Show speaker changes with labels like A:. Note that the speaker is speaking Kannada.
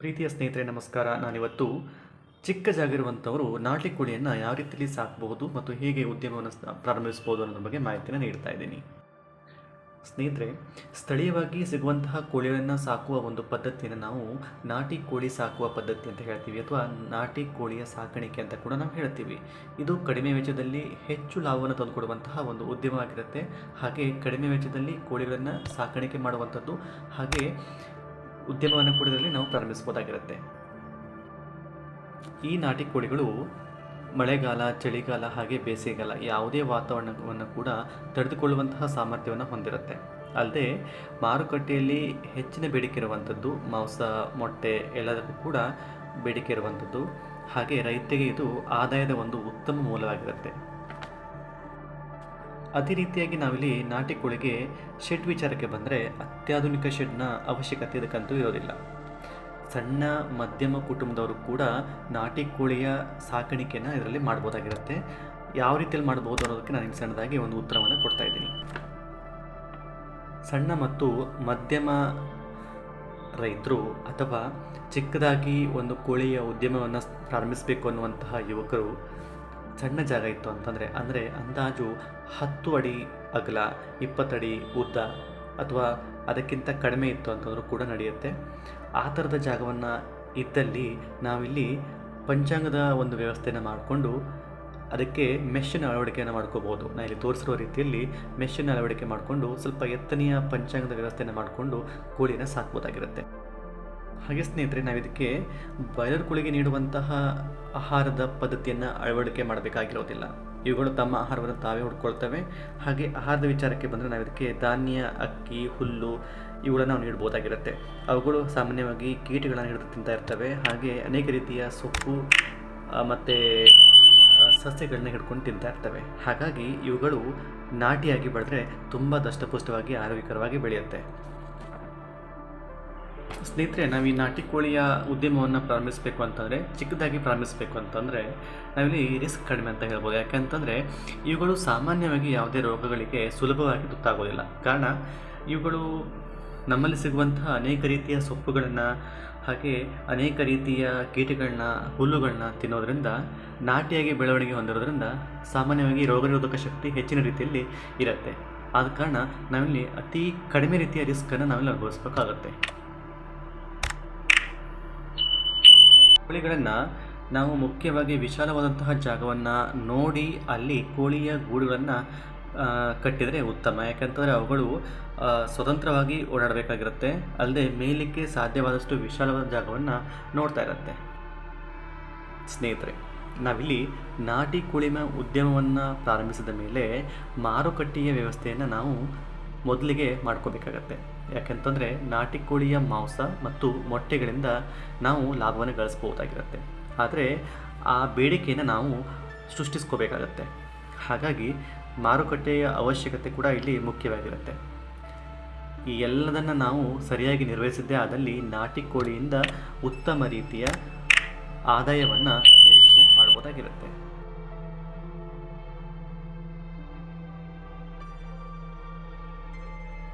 A: ಪ್ರೀತಿಯ ಸ್ನೇಹಿತರೆ, ನಮಸ್ಕಾರ. ನಾನಿವತ್ತು ಚಿಕ್ಕ ಜಾಗಿರುವಂಥವರು ನಾಟಿ ಕೋಳಿಯನ್ನು ಯಾವ ರೀತಿಯಲ್ಲಿ ಸಾಕಬಹುದು ಮತ್ತು ಹೇಗೆ ಉದ್ಯಮವನ್ನು ಪ್ರಾರಂಭಿಸಬಹುದು ಅನ್ನೋದ್ರ ಬಗ್ಗೆ ಮಾಹಿತಿಯನ್ನು ನೀಡ್ತಾ ಇದ್ದೀನಿ. ಸ್ನೇಹಿತರೆ, ಸ್ಥಳೀಯವಾಗಿ ಸಿಗುವಂತಹ ಕೋಳಿಗಳನ್ನು ಸಾಕುವ ಒಂದು ಪದ್ಧತಿಯನ್ನು ನಾವು ನಾಟಿ ಕೋಳಿ ಸಾಕುವ ಪದ್ಧತಿ ಅಂತ ಹೇಳ್ತೀವಿ ಅಥವಾ ನಾಟಿ ಕೋಳಿಯ ಸಾಕಾಣಿಕೆ ಅಂತ ಕೂಡ ನಾವು ಹೇಳ್ತೀವಿ. ಇದು ಕಡಿಮೆ ವೆಚ್ಚದಲ್ಲಿ ಹೆಚ್ಚು ಲಾಭವನ್ನು ತಂದುಕೊಡುವಂತಹ ಒಂದು ಉದ್ಯಮವಾಗಿರುತ್ತೆ. ಹಾಗೆ ಕಡಿಮೆ ವೆಚ್ಚದಲ್ಲಿ ಕೋಳಿಗಳನ್ನು ಸಾಕಾಣಿಕೆ ಮಾಡುವಂಥದ್ದು ಹಾಗೆ ಉದ್ಯಮವನ್ನು ಕೂಡ ಇದರಲ್ಲಿ ನಾವು ಪ್ರಾರಂಭಿಸ್ಬೋದಾಗಿರುತ್ತೆ ಈ ನಾಟಿ ಕೋಳಿಗಳು ಮಳೆಗಾಲ, ಚಳಿಗಾಲ ಹಾಗೆ ಬೇಸಿಗೆಗಾಲ ಯಾವುದೇ ವಾತಾವರಣವನ್ನು ಕೂಡ ತಡೆದುಕೊಳ್ಳುವಂತಹ ಸಾಮರ್ಥ್ಯವನ್ನು ಹೊಂದಿರುತ್ತೆ. ಅಲ್ಲದೆ ಮಾರುಕಟ್ಟೆಯಲ್ಲಿ ಹೆಚ್ಚಿನ ಬೇಡಿಕೆ ಇರುವಂಥದ್ದು, ಮಾಂಸ, ಮೊಟ್ಟೆ ಎಲ್ಲದಕ್ಕೂ ಕೂಡ ಬೇಡಿಕೆ ಇರುವಂಥದ್ದು. ಹಾಗೆ ರೈತರಿಗೆ ಇದು ಆದಾಯದ ಒಂದು ಉತ್ತಮ ಮೂಲವಾಗಿರುತ್ತೆ. ಅದೇ ರೀತಿಯಾಗಿ ನಾವಿಲ್ಲಿ ನಾಟಿ ಕೋಳಿಗೆ ಶೆಡ್ ವಿಚಾರಕ್ಕೆ ಬಂದರೆ ಅತ್ಯಾಧುನಿಕ ಶೆಡ್ನ ಅವಶ್ಯಕತೆ ಇದಕ್ಕಂತೂ ಇರೋದಿಲ್ಲ. ಸಣ್ಣ ಮಧ್ಯಮ ಕುಟುಂಬದವರು ಕೂಡ ನಾಟಿ ಕೋಳಿಯ ಸಾಕಾಣಿಕೆಯನ್ನು ಇದರಲ್ಲಿ ಮಾಡ್ಬೋದಾಗಿರುತ್ತೆ. ಯಾವ ರೀತಿಯಲ್ಲಿ ಮಾಡ್ಬೋದು ಅನ್ನೋದಕ್ಕೆ ನಾನು ಸಣ್ಣದಾಗಿ ಒಂದು ಉತ್ತರವನ್ನು ಕೊಡ್ತಾ ಇದ್ದೀನಿ. ಸಣ್ಣ ಮತ್ತು ಮಧ್ಯಮ ರೈತರು ಅಥವಾ ಚಿಕ್ಕದಾಗಿ ಒಂದು ಕೋಳಿಯ ಉದ್ಯಮವನ್ನು ಪ್ರಾರಂಭಿಸಬೇಕು ಅನ್ನುವಂತಹ ಯುವಕರು ಸಣ್ಣ ಜಾಗ ಇತ್ತು ಅಂತಂದರೆ, ಅಂದರೆ ಅಂದಾಜು ಹತ್ತು ಅಡಿ ಅಗಲ ಇಪ್ಪತ್ತಡಿ ಉದ್ದ ಅಥವಾ ಅದಕ್ಕಿಂತ ಕಡಿಮೆ ಇತ್ತು ಅಂತಂದರೂ ಕೂಡ ನಡೆಯುತ್ತೆ. ಆ ಥರದ ಜಾಗವನ್ನು ಇದ್ದಲ್ಲಿ ನಾವಿಲ್ಲಿ ಪಂಚಾಂಗದ ಒಂದು ವ್ಯವಸ್ಥೆಯನ್ನು ಮಾಡಿಕೊಂಡು ಅದಕ್ಕೆ ಮೆಷಿನ ಅಳವಡಿಕೆಯನ್ನು ಮಾಡ್ಕೋಬೋದು ನಾನು ಇಲ್ಲಿ ತೋರಿಸಿರುವ ರೀತಿಯಲ್ಲಿ ಮೆಷಿನ ಅಳವಡಿಕೆ ಮಾಡಿಕೊಂಡು ಸ್ವಲ್ಪ ಎತ್ತನೆಯ ಪಂಚಾಂಗದ ವ್ಯವಸ್ಥೆಯನ್ನು ಮಾಡಿಕೊಂಡು ಕೋಳಿಯನ್ನು ಸಾಕ್ಬೋದಾಗಿರುತ್ತೆ. ಹಾಗೆ ಸ್ನೇಹಿತರೆ ನಾವು ಇದಕ್ಕೆ ಬಾಯ್ಲರ್ ಕೋಳಿಗೆ ನೀಡುವಂತಹ ಆಹಾರದ ಪದ್ಧತಿಯನ್ನು ಅಳವಡಿಕೆ ಮಾಡಬೇಕಾಗಿರೋದಿಲ್ಲ. ಇವುಗಳು ತಮ್ಮ ಆಹಾರವನ್ನು ತಾವೇ ಹುಡ್ಕೊಳ್ತವೆ. ಹಾಗೆ ಆಹಾರದ ವಿಚಾರಕ್ಕೆ ಬಂದರೆ ನಾವು ಇದಕ್ಕೆ ಧಾನ್ಯ, ಅಕ್ಕಿ, ಹುಲ್ಲು ಇವುಗಳನ್ನು ನಾವು ನೀಡ್ಬೋದಾಗಿರುತ್ತೆ. ಅವುಗಳು ಸಾಮಾನ್ಯವಾಗಿ ಕೀಟಗಳನ್ನು ಹಿಡಿದು ತಿಂತಾ ಇರ್ತವೆ. ಹಾಗೆ ಅನೇಕ ರೀತಿಯ ಸೊಪ್ಪು ಮತ್ತು ಸಸ್ಯಗಳನ್ನ ಹಿಡ್ಕೊಂಡು ತಿಂತಾ ಇರ್ತವೆ. ಹಾಗಾಗಿ ಇವುಗಳು ನಾಟಿಯಾಗಿ ಬೆಳೆದ್ರೆ ತುಂಬ ದಷ್ಟಪುಷ್ಟವಾಗಿ ಆರೋಗ್ಯಕರವಾಗಿ ಬೆಳೆಯುತ್ತೆ. ಸ್ನೇಹಿತರೆ, ನಾವು ಈ ನಾಟಿ ಕೋಳಿಯ ಉದ್ಯಮವನ್ನು ಪ್ರಾರಂಭಿಸಬೇಕು ಅಂತಂದರೆ, ಚಿಕ್ಕದಾಗಿ ಪ್ರಾರಂಭಿಸಬೇಕು ಅಂತಂದರೆ, ನಾವಿಲ್ಲಿ ರಿಸ್ಕ್ ಕಡಿಮೆ ಅಂತ ಹೇಳ್ಬೋದು. ಯಾಕೆಂತಂದರೆ, ಇವುಗಳು ಸಾಮಾನ್ಯವಾಗಿ ಯಾವುದೇ ರೋಗಗಳಿಗೆ ಸುಲಭವಾಗಿ ತುತ್ತಾಗೋದಿಲ್ಲ. ಕಾರಣ, ಇವುಗಳು ನಮ್ಮಲ್ಲಿ ಸಿಗುವಂತಹ ಅನೇಕ ರೀತಿಯ ಸೊಪ್ಪುಗಳನ್ನು, ಹಾಗೆ ಅನೇಕ ರೀತಿಯ ಕೀಟಗಳನ್ನ, ಹುಲ್ಲುಗಳನ್ನ ತಿನ್ನೋದರಿಂದ, ನಾಟಿಯಾಗಿ ಬೆಳವಣಿಗೆ ಹೊಂದಿರೋದ್ರಿಂದ ಸಾಮಾನ್ಯವಾಗಿ ರೋಗನಿರೋಧಕ ಶಕ್ತಿ ಹೆಚ್ಚಿನ ರೀತಿಯಲ್ಲಿ ಇರುತ್ತೆ. ಆದ ಕಾರಣ, ನಾವಿಲ್ಲಿ ಅತಿ ಕಡಿಮೆ ರೀತಿಯ ರಿಸ್ಕನ್ನು ನಾವಿಲ್ಲಿ ಅನುಭವಿಸ್ಬೇಕಾಗತ್ತೆ. ಕೋಳಿಗಳನ್ನು ನಾವು ಮುಖ್ಯವಾಗಿ ವಿಶಾಲವಾದಂತಹ ಜಾಗವನ್ನು ನೋಡಿ ಅಲ್ಲಿ ಕೋಳಿಯ ಗೂಡುಗಳನ್ನು ಕಟ್ಟಿದರೆ ಉತ್ತಮ. ಯಾಕಂತಂದರೆ ಅವುಗಳು ಸ್ವತಂತ್ರವಾಗಿ ಓಡಾಡಬೇಕಾಗಿರುತ್ತೆ. ಅಲ್ಲದೆ ಮೇಲಕ್ಕೆ ಸಾಧ್ಯವಾದಷ್ಟು ವಿಶಾಲವಾದ ಜಾಗವನ್ನು ನೋಡ್ತಾ ಇರುತ್ತೆ. ಸ್ನೇಹಿತರೆ, ನಾವಿಲ್ಲಿ ನಾಟಿ ಕೋಳಿಮ ಉದ್ಯಮವನ್ನು ಪ್ರಾರಂಭಿಸಿದ ಮೇಲೆ ಮಾರುಕಟ್ಟೆಯ ವ್ಯವಸ್ಥೆಯನ್ನು ನಾವು ಮೊದಲಿಗೆ ಮಾಡ್ಕೋಬೇಕಾಗತ್ತೆ. ಯಾಕೆಂತಂದರೆ ನಾಟಿ ಕೋಳಿಯ ಮಾಂಸ ಮತ್ತು ಮೊಟ್ಟೆಗಳಿಂದ ನಾವು ಲಾಭವನ್ನು ಗಳಿಸ್ಬೋದಾಗಿರುತ್ತೆ ಆದರೆ ಆ ಬೇಡಿಕೆಯನ್ನು ನಾವು ಸೃಷ್ಟಿಸ್ಕೋಬೇಕಾಗತ್ತೆ. ಹಾಗಾಗಿ ಮಾರುಕಟ್ಟೆಯ ಅವಶ್ಯಕತೆ ಕೂಡ ಇಲ್ಲಿ ಮುಖ್ಯವಾಗಿರುತ್ತೆ. ಈ ಎಲ್ಲದನ್ನು ನಾವು ಸರಿಯಾಗಿ ನಿರ್ವಹಿಸಿದ್ದೇ ಆದಲ್ಲಿ ನಾಟಿ ಕೋಳಿಯಿಂದ ಉತ್ತಮ ರೀತಿಯ ಆದಾಯವನ್ನು ನಿರೀಕ್ಷೆ ಮಾಡ್ಬೋದಾಗಿರುತ್ತೆ.